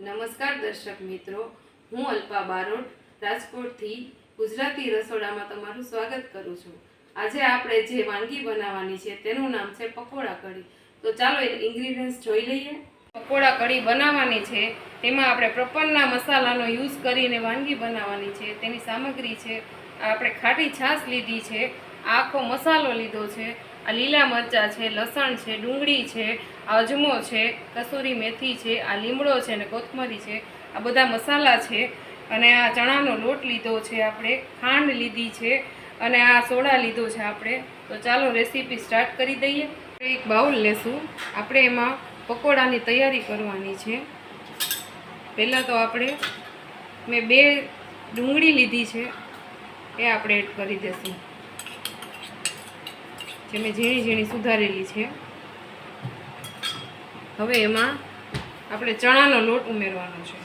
નમસ્કાર દર્શક મિત્રો, હું અલ્પા બારોટ, રાજકોટથી ગુજરાતી રસોડામાં તમારું સ્વાગત કરું છું. આજે આપણે જે વાનગી બનાવવાની છે તેનું નામ છે પકોડા કઢી. તો ચાલો ઇન્ગ્રીડિયન્ટ્સ જોઈ લઈએ. પકોડા કઢી બનાવવાની છે, તેમાં આપણે પ્રપન્નના મસાલાનો યુઝ કરીને વાનગી બનાવવાની છે, તેની સામગ્રી છે, આપણે ખાટી છાશ લીધી છે, આખો મસાલો લીધો છે, આ લીલા મરચાં છે, લસણ છે, ડુંગળી છે અજમો છે, કસૂરી મેથી છે, આ લીમડો છે અને કોથમરી છે, આ બધા મસાલા છે. અને આ ચણાનો લોટ લીધો છે આપણે, ખાંડ લીધી છે અને આ સોડા લીધો છે આપણે. તો ચાલો રેસીપી સ્ટાર્ટ કરી દઈએ. એક બાઉલ લેશું. આપણે એમાં પકોડાની તૈયારી કરવાની છે. પહેલાં તો આપણે, મેં બે ડુંગળી લીધી છે. એ આપણે એડ કરી દઈશું જે મેં ઝીણી ઝીણી સુધારેલી છે. હવે એમાં આપણે ચણાનો લોટ ઉમેરવાનો છે.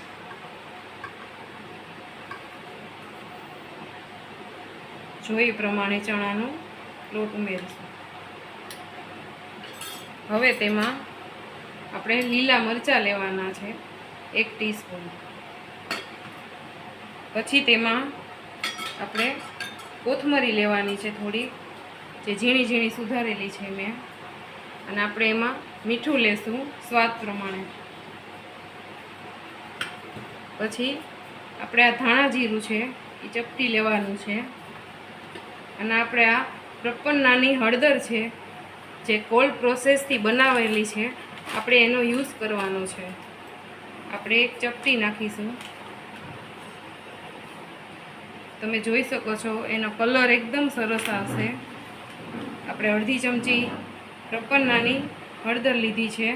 જોઈ પ્રમાણે ચણાનો લોટ ઉમેરીશું. હવે તેમાં આપણે લીલા મરચાં લેવાના છે એક ટીસ્પૂન. પછી તેમાં આપણે કોથમરી લેવાની છે થોડી જે ઝીણી ઝીણી સુધારેલી છે મેં. અને આપણે એમાં મીઠું લેશું, સ્વાદ પ્રમાણે. પછી આપણે આ ધાણા જીરું છે, એ ચપટી લેવાનું છે. અને આપણે આ પ્રપન નાની હળદર છે, જે કોલ્ડ પ્રોસેસથી બનાવેલી છે, આપણે એનો યુઝ કરવાનો છે. આપણે એક ચપટી નાખીશું. તમે જોઈ શકો છો, એનો કલર એકદમ સરસ આવશે. આપણે અડધી ચમચી પ્રપન્નાની હળદર લીધી છે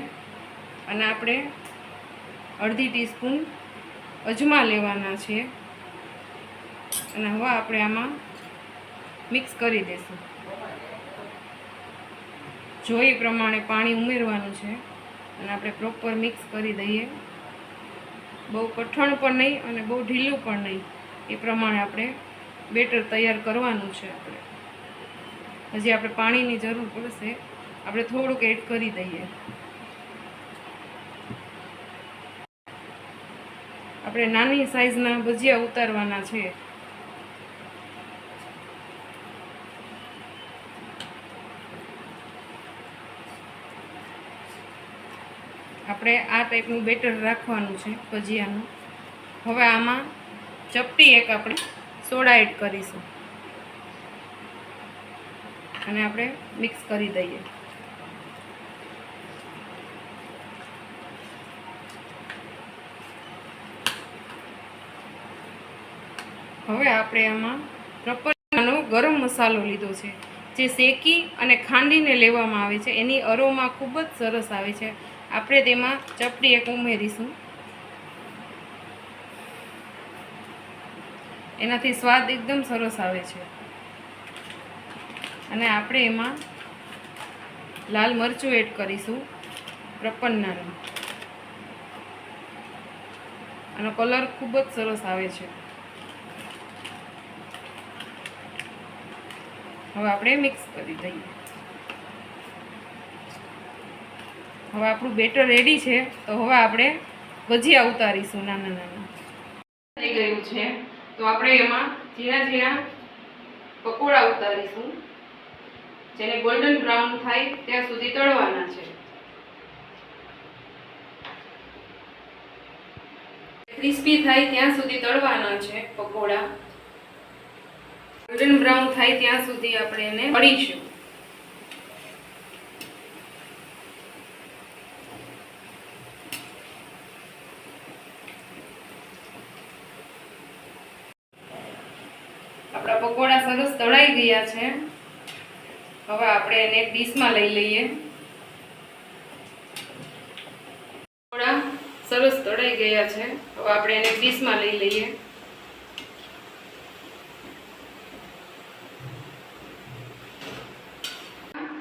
અને આપણે અડધી ટીસ્પૂન અજમા લેવાના છે અને હવે આપણે આમાં મિક્સ કરી દઈશું. જોઈ પ્રમાણે પાણી ઉમેરવાનું છે અને આપણે પ્રોપર મિક્સ કરી દઈએ. બહુ કઠણ પણ નહીં અને બહુ ઢીલું પણ નહીં. એ પ્રમાણે આપણે બેટર તૈયાર કરવાનું છે આપણે. હજી આપણે પાણીની જરૂર પડશે. આપણે થોડુંક એડ કરી દઈએ. આપણે નાની સાઈઝના ભજીયા ઉતારવાના છે. આપણે આ ટાઈપનું બેટર રાખવાનું છે ભજીયાનું. હવે આમાં ચપટી એક આપણે સોડા એડ કરીશું. અને આપણે મિક્સ કરી દઈએ. હવે આપણે આમાં પ્રપરનો ગરમ મસાલો લીધો છે, જે શેકી અને ખાંડીને લેવામાં આવે છે. એની અરોમાં ખૂબ જ સરસ આવે છે. આપણે તેમાં ચપટી એક ઉમેરીશું. એનાથી સ્વાદ એકદમ સરસ આવે છે. અને આપણે એમાં લાલ મરચું એડ કરીશું પ્રપન્નાનું આનો કલર ખૂબ જ સરસ આવે છે. હવે આપણે મિક્સ કરી દઈએ. હવે આપણું બેટર રેડી છે, તો હવે આપણે ભજીયા ઉતારીશું નાના નાના. થઈ ગયું છે. તો આપણે એમાં ઝીણા ઝીણા પકોડા ઉતારીશું. જેને ગોલ્ડન બ્રાઉન થાય ત્યાં સુધી તળવાના છે. ક્રિસ્પી થાય ત્યાં સુધી તળવાના છે પકોડા. ગોલ્ડન બ્રાઉન થાય ત્યાં સુધી આપણે એને તળીશું આપણા પકોડા સરસ તળાઈ ગયા છે. હવે આપણે એને એક ડીશમાં લઈ લઈએ. પકોડા સરસ તળાઈ ગયા છે. હવે આપણે એને ડીશમાં લઈ લઈએ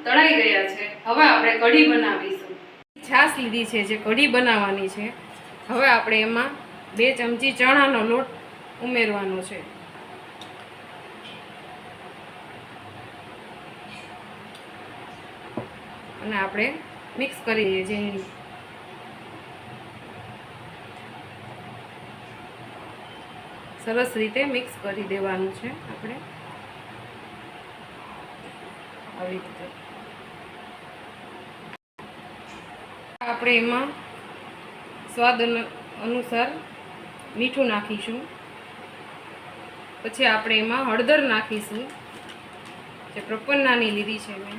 તળાઈ ગયા છે હવે આપણે કઢી બનાવીશું. છાશ લીધી છે જે કઢી બનાવવાની છે. હવે આપણે એમાં બે ચમચી ચણાનો લોટ ઉમેરવાનો છે. અને આપણે મિક્સ કરી દઈએ ઝીણી સરસ રીતે મિક્સ કરી દેવાનું છે આપણે. આવી રીતે. આપણે એમાં સ્વાદ અનુ- અનુસાર મીઠું નાખીશું. પછી આપણે એમાં હળદર નાખીશું. જે પ્રપન્નાની લીધી છે મેં.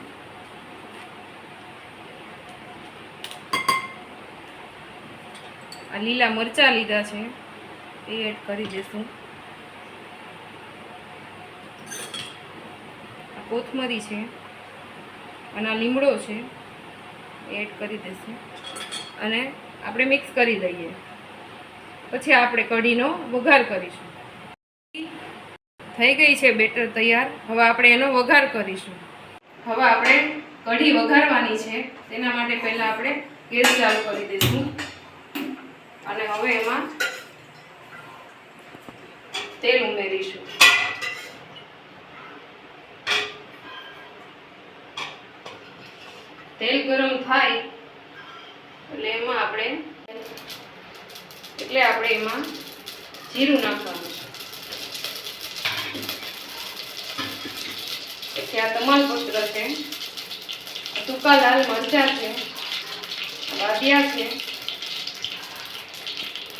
આ લીલા મરચાં લીધા છે. એ એડ કરી દઈશું કોથમરી છે. અને આ લીમડો છે. એડ કરી દઈશું અને આપણે મિક્સ કરી દઈએ. પછી આપણે કઢીનો વઘાર કરીશું. થઈ ગઈ છે બેટર તૈયાર. હવે આપણે એનો વઘાર કરીશું. હવે આપણે કઢી વઘારવાની છે. તેના માટે પહેલાં આપણે ગેસ ચાલુ કરી દઈશું. અને હવે એમાં તેલ ઉમેરીશું. તેલ ગરમ થાય એટલે એમાં આપણે એટલે આપણે એમાં જીરું નાખવાનું છે. એટલે આ તમાલપત્ર છે. સૂકા લાલ મરચાં છે, વાદિયા છે.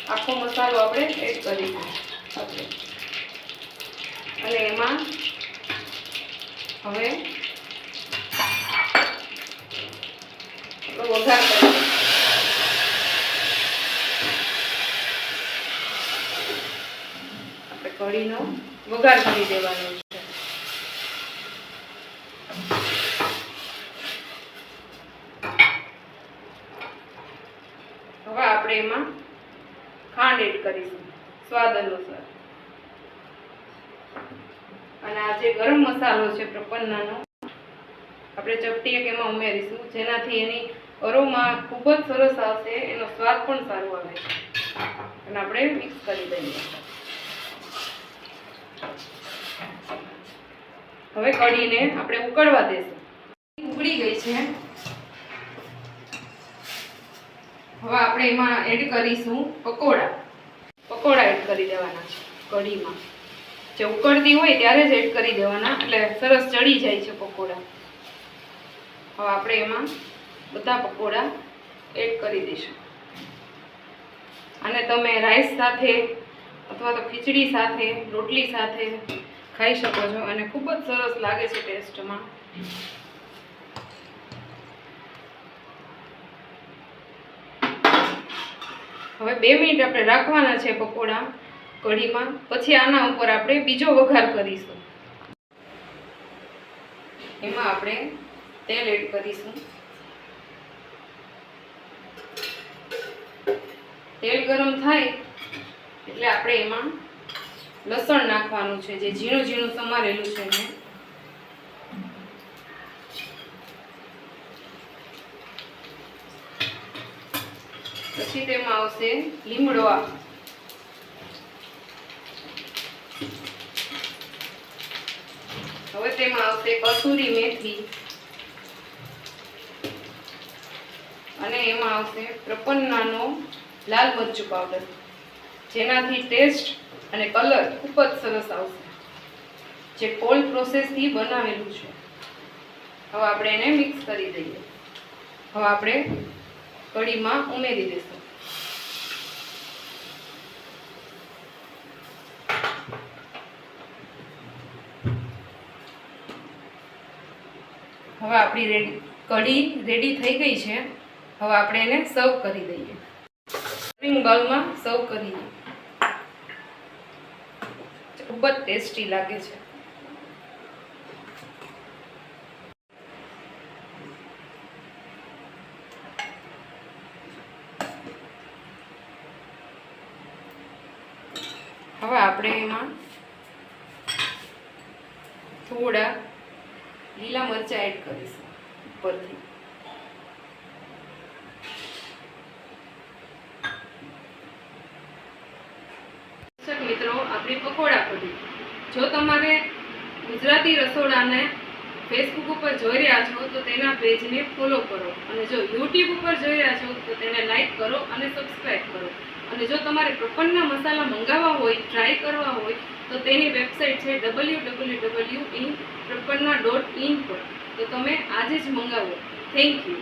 આખો મસાલો આપણે એડ આપણે. અને એમાં હવે વઘાર કરીશું. કઢીનો વઘાર કરી દેવાનો છે. હવે આપણે એમાં ખાંડ એડ કરીશું, સ્વાદ અનુસાર. અને આ જે ગરમ મસાલો છે પ્રપન્નાનો, આપણે ચપટી એક એમાં ઉમેરીશું, જેનાથી એની અરોમા ખૂબ જ સરસ આવશે, એનો સ્વાદ પણ સારો આવે છે. અને આપણે મિક્સ કરી દઈએ. હવે કઢીને આપણે ઉકળવા દેશું. ઉકળી ગઈ છે. હવે આપણે એમાં એડ કરીશું પકોડા. પકોડા એડ કરી દેવાના છે કઢીમાં. જે ઉકળતી હોય ત્યારે જ એડ કરી દેવાના, એટલે સરસ ચડી જાય છે પકોડા. હવે આપણે એમાં બધા પકોડા એડ કરી દઈશું. અને તમે રાઈસ સાથે અથવા તો ખીચડી સાથે, રોટલી સાથે ખાઈ શકો છો અને ખૂબ જ સરસ લાગે છે ટેસ્ટમાં. હવે બે મિનિટ આપણે રાખવાના છે પકોડા કઢીમાં. પછી આના ઉપર આપણે બીજો વઘાર કરીશું. એમાં આપણે તેલ એડ કરીશું. તેલ ગરમ થાય એટલે આપણે એમાં લસણ નાખવાનું છે, જે ઝીણું ઝીણું સમારેલું છે મેં પછી તેમાં આવશે લીમડો હવે તેમાં આવશે કસૂરી મેથી. અને એમાં આવશે પ્રપન્નાનો લાલ મરચું પાવડર જેનાથી ટેસ્ટ અને કલર ખૂબ જ સરસ આવશે. જે કોલ્ડ પ્રોસેસથી બનાવેલું છે. હવે આપણે એને મિક્સ કરી દઈએ. હવે આપણે કઢીમાં ઉમેરી દઈશું. હવે આપણી રેડી, કઢી રેડી થઈ ગઈ છે. હવે આપણે એને સર્વ કરી દઈએ. સર્વિંગ બાઉલમાં સર્વ કરી દઈએ. ખૂબ જ ટેસ્ટી લાગે છે. હવે આપણે એમાં થોડા લીલા મરચાં એડ કરીશું ઉપરથી દર્શક મિત્રો આપણી પકોડા કઢી જો તમારે ગુજરાતી રસોડાને ફેસબુક ઉપર જોઈ રહ્યા છો, તો તેના પેજને ફોલો કરો. અને જો યુટ્યુબ ઉપર જોઈ રહ્યા છો, તો તેને લાઈક કરો અને સબસ્ક્રાઈબ કરો. અને જો તમારે પ્રપન્નના મસાલા મંગાવવા હોય ટ્રાય કરવા હોય, તો તેની વેબસાઇટ છે W W W in Prapanna dot in પર. તો તમે આજે જ મંગાવો. Thank you